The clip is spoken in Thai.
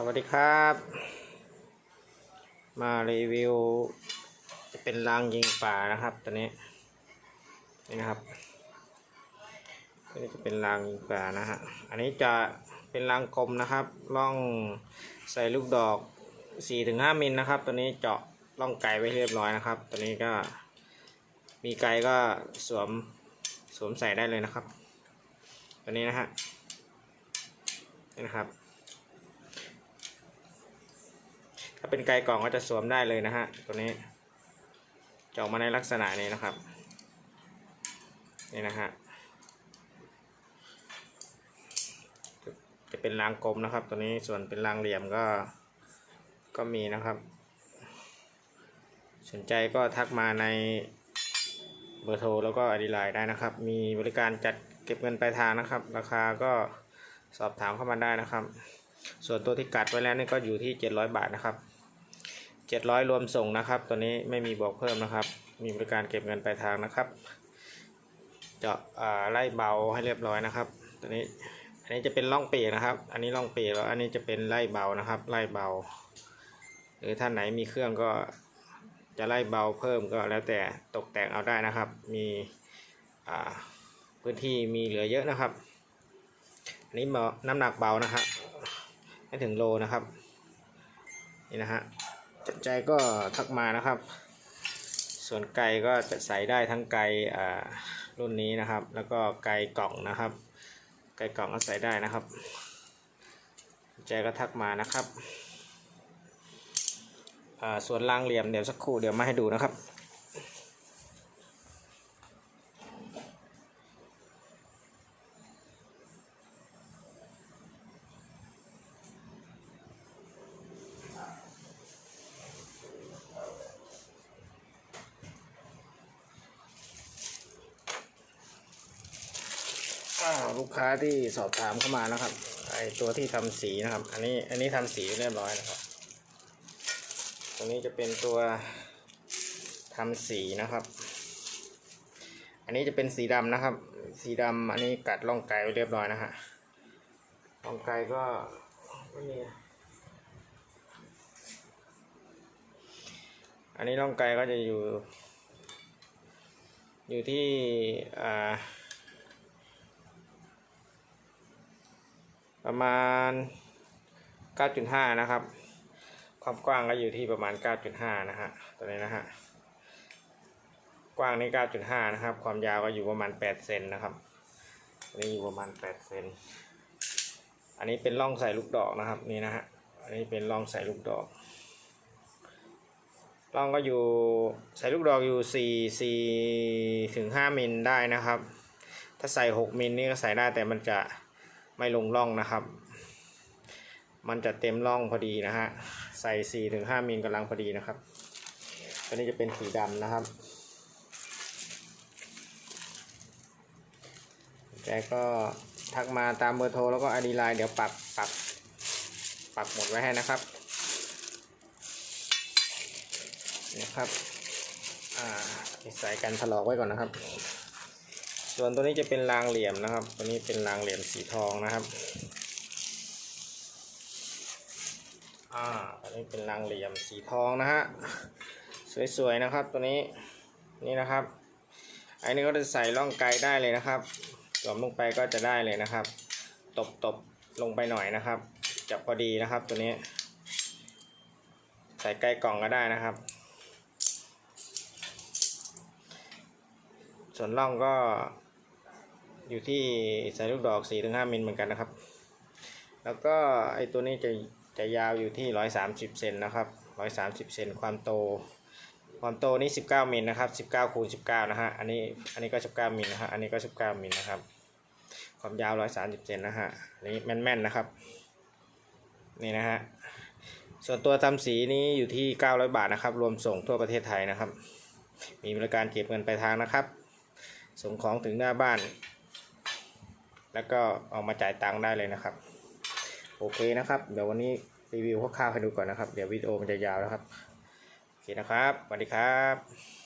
สวัสดีครับ มารีวิว จะเป็นรางยิงป่านะครับตัวนี้นี่นะครับอันนี้จะเป็นรางยิงป่านะฮะอันนี้จะเป็นรางกลมนะครับล่องใส่ลูกดอก 4-5มิลนะครับ ตัวนี้เจาะล่องไกไว้เรียบร้อยนะครับ ตัวนี้ก็มีไก่ก็สวมสวมใส่ได้เลยนะครับ ตัวนี้นะฮะนี่นะครับ ถ้าเป็นไกลกล่องก็จะสวมได้เลยนะฮะตัวนี้จะออกมาในลักษณะนี้นะครับ นี่นะฮะจะเป็นรางกลมนะครับ ตัวนี้ส่วนเป็นรางเหลี่ยมก็ก็มีนะครับ สนใจก็ทักมาในเบอร์โทรแล้วก็อดีไลน์ได้นะครับ มีบริการจัดเก็บเงินปลายทางนะครับ ราคาก็สอบถามเข้ามาได้นะครับ ส่วนตัวที่กัดไว้แล้วนี่ก็อยู่ที่ 700 บาทนะครับ 700 รวมส่งนะครับ ตัวนี้ไม่มีบอกเพิ่มนะครับ มีบริการเก็บเงินปลายทางนะครับ เจาะอ่าไล่เบาให้เรียบร้อยนะครับ ตัวนี้อันนี้จะเป็นล่องเปียนะครับ อันนี้ล่องเปียแล้วอันนี้จะเป็นไล่เบานะครับ ไล่เบา หรือท่านไหนมีเครื่องก็จะไล่เบาเพิ่มก็แล้วแต่ตกแต่งเอาได้นะครับ มีอ่าพื้นที่มีเหลือเยอะนะครับอันนี้เบาน้ำหนักเบานะครับ ไม่ถึงโลนะครับ นี่นะฮะสนใจก็ทักมานะครับ ส่วนไก่ก็จะใส่ได้ทั้งไก่รุ่นนี้นะครับ แล้วก็ไก่กล่องนะครับ ไก่กล่องก็ใส่ได้นะครับสนใจก็ทักมานะครับส่วนรางเหลี่ยมเดี๋ยวสักครู่เดี๋ยวมาให้ดูนะครับ ลูกค้าที่สอบถามเข้ามานะครับ ไอตัวที่ทำสีนะครับ อันนี้อันนี้ทำสีเรียบร้อยนะครับ ตรงนี้จะเป็นตัวทำสีนะครับ อันนี้จะเป็นสีดำนะครับ สีดำอันนี้กัดร่องไก่ไว้เรียบร้อยนะฮะร่องไก่ก็ไม่มีอันนี้ร่องไก่ก็จะอยู่ อยู่ที่อ่า ประมาณ 9.5 นะครับ ความกว้างก็อยู่ที่ประมาณ 9.5 นะฮะตัวนี้นะฮะกว้างนี่9.5 นะครับ ความยาวก็อยู่ประมาณ 8 เซนนะครับนี้อยู่ประมาณ 8 เซนอันนี้เป็นร่องใส่ลูกดอกนะครับนี่นะฮะอันนี้เป็นร่องใส่ลูกดอกร่องก็อยู่ใส่ลูกดอกอยู่ 4 4ถึง5มิลได้นะครับ ถ้าใส่ 6มิลนี่ก็ใส่ได้แต่มันจะ ไม่ลงร่องนะครับ มันจะเต็มร่องพอดีนะฮะ ใส่4ี่ถึงห้ามิลกำลังพอดีนะครับ ตัวนี้จะเป็นสีดำนะครับแกก็ทักมาตามเบอร์โทรแล้วก็อดีไลน์เดี๋ยวปักปักปักหมดไว้ให้นะครับนะครับ อ่าใส่กันถลอกไว้ก่อนนะครับ ส่วนตัวนี้จะเป็นรางเหลี่ยมนะครับ ตัวนี้เป็นรางเหลี่ยมสีทองนะครับ อ่าอันนี้เป็นรางเหลี่ยมสีทองนะฮะ สวยๆนะครับ ตัวนี้ นี่นะครับ อันนี้ก็จะใส่ร่องไกลได้เลยนะครับสวมลงไปก็จะได้เลยนะครับ ตบตบลงไปหน่อยนะครับ จะพอดีนะครับตัวนี้ ใส่ใกล้กล่องก็ได้นะครับ ส่วนร่องก็ อยู่ที่ใส่ลูกดอก4-5ถึงมิลเหมือนกันนะครับ แล้วก็ไอตัวนี้จะจะยาวอยู่ที่130เซนนะครับ130เซนความโต ความโตนี่19มิลนะครับ19คูณ19นะฮะอันนี้อันนี้ก็19มิลนะฮะอันนี้ก็19มิลนะครับ ความยาว130เซนนะฮะอันนี้แม่นๆนะครับนี่นะฮะส่วนตัวทำสีนี้อยู่ที่ 900 บาทนะครับ รวมส่งทั่วประเทศไทยนะครับ มีบริการเก็บเงินปลายทางนะครับ ส่งของถึงหน้าบ้าน แล้วก็เออกมาจ่ายตังค์ได้เลยนะครับ โอเคนะครับ เดี๋ยววันนี้รีวิวคร่าวๆให้ดูก่อนนะครับ เดี๋ยววิดีโอมันจะยาวนะครับ โอเคนะครับสวัสดีครับ